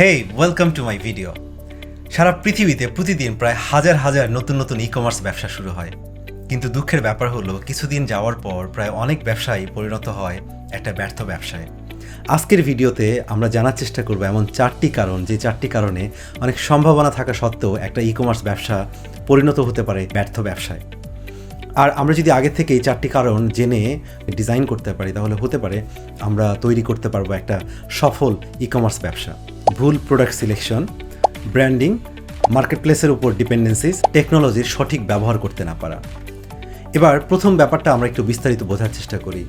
Hey welcome to my video সারা পৃথিবীতে প্রতিদিন প্রায় হাজার হাজার নতুন নতুন ই কমার্স ব্যবসা শুরু হয়। কিন্তু দুঃখের ব্যাপার হলো, কিছুদিন যাওয়ার পর প্রায় অনেক ব্যবসায়ী পরিণত হয় একটা ব্যর্থ ব্যবসায়। আজকের ভিডিওতে আমরা জানার চেষ্টা করব এমন চারটি কারণ, যে চারটি কারণে অনেক সম্ভাবনা থাকা সত্ত্বেও একটা ই কমার্স ব্যবসা পরিণত হতে পারে ব্যর্থ ব্যবসায়। আর আমরা যদি আগে থেকে এই চারটি কারণ জেনে ডিজাইন করতে পারি, তাহলে হতে পারে আমরা তৈরি করতে পারব একটা সফল ই কমার্স ব্যবসা। ভুল প্রোডাক্ট সিলেকশন ব্র্যান্ডিং মার্কেটপ্লেসের উপর ডিপেন্ডেন্সিস টেকনোলজির সঠিক ব্যবহার করতে না পারা। এবার প্রথম ব্যাপারটা আমরা একটু বিস্তারিত বোঝার চেষ্টা করি।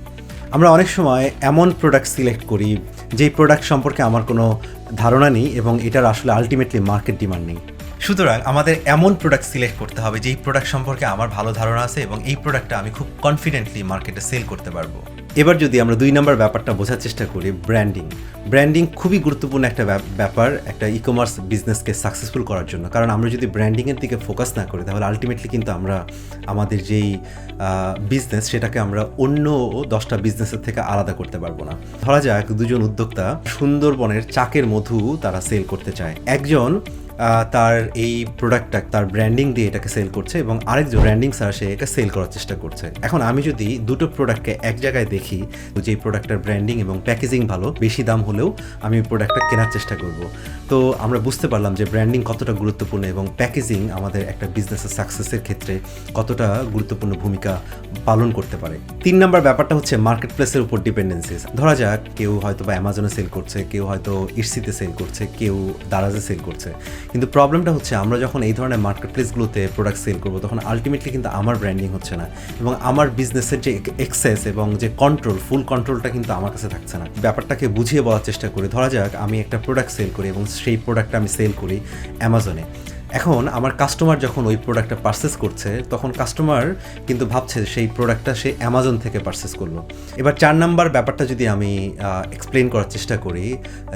আমরা অনেক সময় এমন প্রোডাক্ট সিলেক্ট করি, যেই প্রোডাক্ট সম্পর্কে আমার কোনো ধারণা নেই এবং এটার আসলে আলটিমেটলি মার্কেট ডিমান্ড নেই। সুতরাং আমাদের এমন প্রোডাক্ট সিলেক্ট করতে হবে, যেই প্রোডাক্ট সম্পর্কে আমার ভালো ধারণা আছে এবং এই প্রোডাক্টটা আমি খুব কনফিডেন্টলি মার্কেটে সেল করতে পারব। এবার যদি আমরা দুই নম্বর ব্যাপারটা বোঝার চেষ্টা করি ব্র্যান্ডিং ব্র্যান্ডিং খুবই গুরুত্বপূর্ণ একটা ব্যাপ- ব্যাপার, একটা ই কমার্স বিজনেসকে সাকসেসফুল করার জন্য। কারণ আমরা যদি ব্র্যান্ডিংয়ের দিকে ফোকাস না করি, তাহলে আলটিমেটলি কিন্তু আমরা, আমাদের যেই বিজনেস সেটাকে আমরা অন্য দশটা বিজনেসের থেকে আলাদা করতে পারব না। ধরা যাক দুজন উদ্যোক্তা সুন্দরবনের চাকের মধু তারা সেল করতে চায়। একজন তার এই প্রোডাক্টটা তার ব্র্যান্ডিং দিয়ে এটাকে সেল করছে এবং আরেকজন ব্র্যান্ডিং স্যার সে এটা সেল করার চেষ্টা করছে। এখন আমি যদি দুটো প্রোডাক্টকে এক জায়গায় দেখি যে প্রোডাক্টটার ব্র্যান্ডিং এবং প্যাকেজিং ভালো, বেশি দাম হলেও আমি এই প্রোডাক্টটা কেনার চেষ্টা করব। তো আমরা বুঝতে পারলাম যে ব্র্যান্ডিং কতটা গুরুত্বপূর্ণ এবং প্যাকেজিং আমাদের একটা বিজনেসের সাকসেসের ক্ষেত্রে কতটা গুরুত্বপূর্ণ ভূমিকা পালন করতে পারে। তিন নম্বর ব্যাপারটা হচ্ছে মার্কেট প্লেসের উপর ডিপেন্ডেন্সিস ধরা যাক, কেউ হয়তো বা অ্যামাজনে সেল করছে, কেউ হয়তো ইরসিতে সেল করছে, কেউ দারাজে সেল করছে। কিন্তু প্রবলেমটা হচ্ছে আমরা যখন এই ধরনের মার্কেট প্লেসগুলোতে প্রোডাক্ট সেল করব, তখন আলটিমেটলি কিন্তু আমার ব্র্যান্ডিং হচ্ছে না এবং আমার বিজনেসের যে এক্সেস এবং যে কন্ট্রোল ফুল কন্ট্রোলটা কিন্তু আমার কাছে থাকছে না। ব্যাপারটাকে বুঝিয়ে বলার চেষ্টা করি। ধরা যাক, আমি একটা প্রোডাক্ট সেল করি এবং সেই প্রোডাক্টটা আমি সেল করি অ্যামাজনে এখন আমার কাস্টমার যখন ওই প্রোডাক্টটা পারচেস করছে, তখন কাস্টমার কিন্তু ভাবছে সেই প্রোডাক্টটা সে অ্যামাজন থেকে পারচেস করল। এবার চার নাম্বার ব্যাপারটা যদি আমি এক্সপ্লেন করার চেষ্টা করি,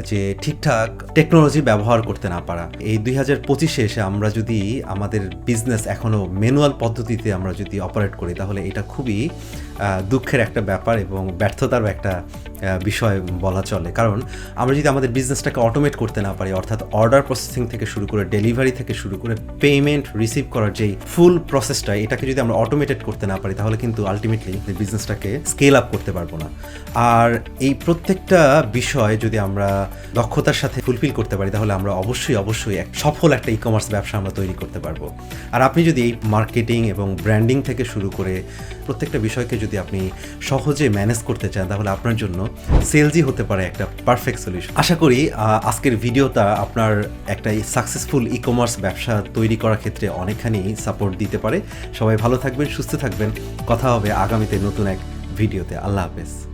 যে ঠিকঠাক টেকনোলজি ব্যবহার করতে না পারা। এই দুই হাজার পঁচিশে এসে আমরা যদি আমাদের বিজনেস এখনও ম্যানুয়াল পদ্ধতিতে আমরা যদি অপারেট করি, তাহলে এটা খুবই দুঃখের একটা ব্যাপার এবং ব্যর্থতারও একটা বিষয় বলা চলে। কারণ আমরা যদি আমাদের বিজনেসটাকে অটোমেট করতে না পারি, অর্থাৎ অর্ডার প্রসেসিং থেকে শুরু করে ডেলিভারি থেকে শুরু করে পেমেন্ট রিসিভ করার যেই ফুল প্রসেসটা এটাকে যদি আমরা অটোমেটেড করতে না পারি, তাহলে কিন্তু আলটিমেটলি বিজনেসটাকে স্কেল আপ করতে পারব না। আর এই প্রত্যেকটা বিষয় যদি আমরা দক্ষতার সাথে ফুলফিল করতে পারি, তাহলে আমরা অবশ্যই অবশ্যই এক সফল একটা ই কমার্স ব্যবসা আমরা তৈরি করতে পারব। আর আপনি যদি এই মার্কেটিং এবং ব্র্যান্ডিং থেকে শুরু করে প্রত্যেকটা বিষয়কে যদি আপনি সহজে ম্যানেজ করতে চান, তাহলে আপনার জন্য সেলজি হতে পারে একটা পারফেক্ট সলিউশন আশা করি আজকের ভিডিওটা আপনার একটা সাকসেসফুল ই কমার্স ব্যবসা তৈরি করার ক্ষেত্রে অনেকখানি সাপোর্ট দিতে পারে। সবাই ভালো থাকবেন, সুস্থ থাকবেন। কথা হবে আগামীতে নতুন এক ভিডিওতে আল্লাহ হাফেজ।